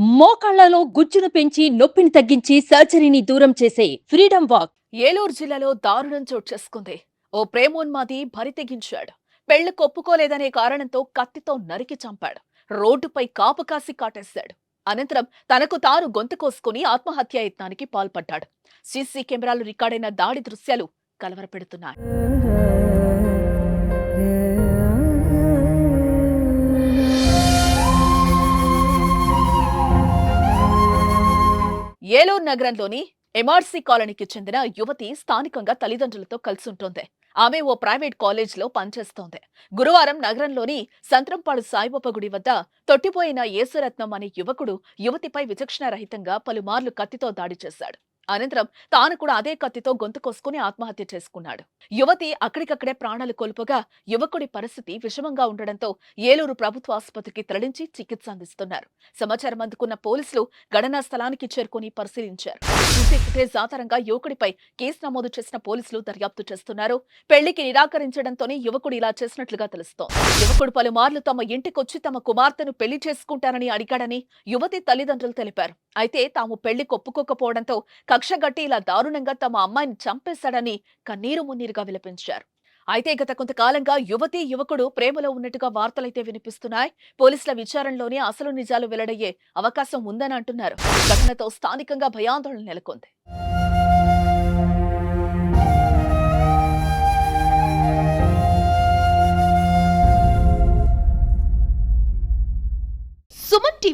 మోకాళ్ళలో గుజ్జును పెంచి నొప్పిని తగ్గించి సర్జరీని దూరం చేసే ఫ్రీడమ్ వాక్. ఏలూరు జిల్లాలో దారుణం చోటు చేసుకుంది. ఓ ప్రేమోన్మాది భరితెగించాడు పెళ్ళి కొప్పుకోలేదనే కారణంతో కత్తితో నరికి చంపాడు. రోడ్డుపై కాపుకాసి కాటేశాడు. అనంతరం తనకు తాను గొంతు కోసుకుని ఆత్మహత్యాయత్నానికి పాల్పడ్డాడు. సీసీ కెమెరాలు రికార్డైన దాడి దృశ్యాలు కలవరపెడుతున్నాయి. ఏలూరు నగరంలోని ఎంఆర్సీ కాలనీకి చెందిన యువతి స్థానికంగా తల్లిదండ్రులతో కలిసుంటోంది. ఆమె ఓ ప్రైవేట్ కాలేజ్లో పనిచేస్తోంది. గురువారం నగరంలోని సంత్రంపాడు సాయిబాబా గుడి వద్ద తొట్టిపోయిన యేసురత్నం అనే యువకుడు యువతిపై విచక్షణ రహితంగా పలుమార్లు కత్తితో దాడి చేశాడు. అనంతరం తాను కూడా అదే కత్తితో గొంతు కోసుకుని ఆత్మహత్య చేసుకున్నాడు. యువతి అక్కడికక్కడే ప్రాణాలు కోల్పోగా యువకుడి పరిస్థితి విషమంగా ఉండడంతో ఏలూరు ప్రభుత్వ ఆసుపత్రికి తరలించి చికిత్స అందిస్తున్నారు. సమాచారం అందుకున్న పోలీసులు ఘటనా స్థలానికి చేరుకుని పరిశీలించారు. సీసీ ఫుటేజ్ ఆధారంగా యువకుడిపై కేసు నమోదు చేసిన పోలీసులు దర్యాప్తు చేస్తున్నారు. పెళ్ళికి నిరాకరించడంతోనే యువకుడు ఇలా చేసినట్లుగా తెలుస్తోంది. యువకుడు పలుమార్లు తమ ఇంటికొచ్చి తమ కుమార్తెను పెళ్ళి చేసుకుంటానని అడిగాడని యువతి తల్లిదండ్రులు తెలిపారు. అయితే తాము పెళ్ళి కొప్పుకోకపోవడంతో కక్షగట్టి ఇలా దారుణంగా తమ అమ్మాయిని చంపేశాడని కన్నీరు మున్నీరుగా విలపించారు. అయితే గత కొంతకాలంగా యువతి యువకుడు ప్రేమలో ఉన్నట్టుగా వార్తలైతే వినిపిస్తున్నాయి. పోలీసుల విచారణలోనే అసలు నిజాలు వెల్లడయ్యే అవకాశం ఉందని అంటున్నారు. ఘటనతో స్థానికంగా భయాందోళన నెలకొంది.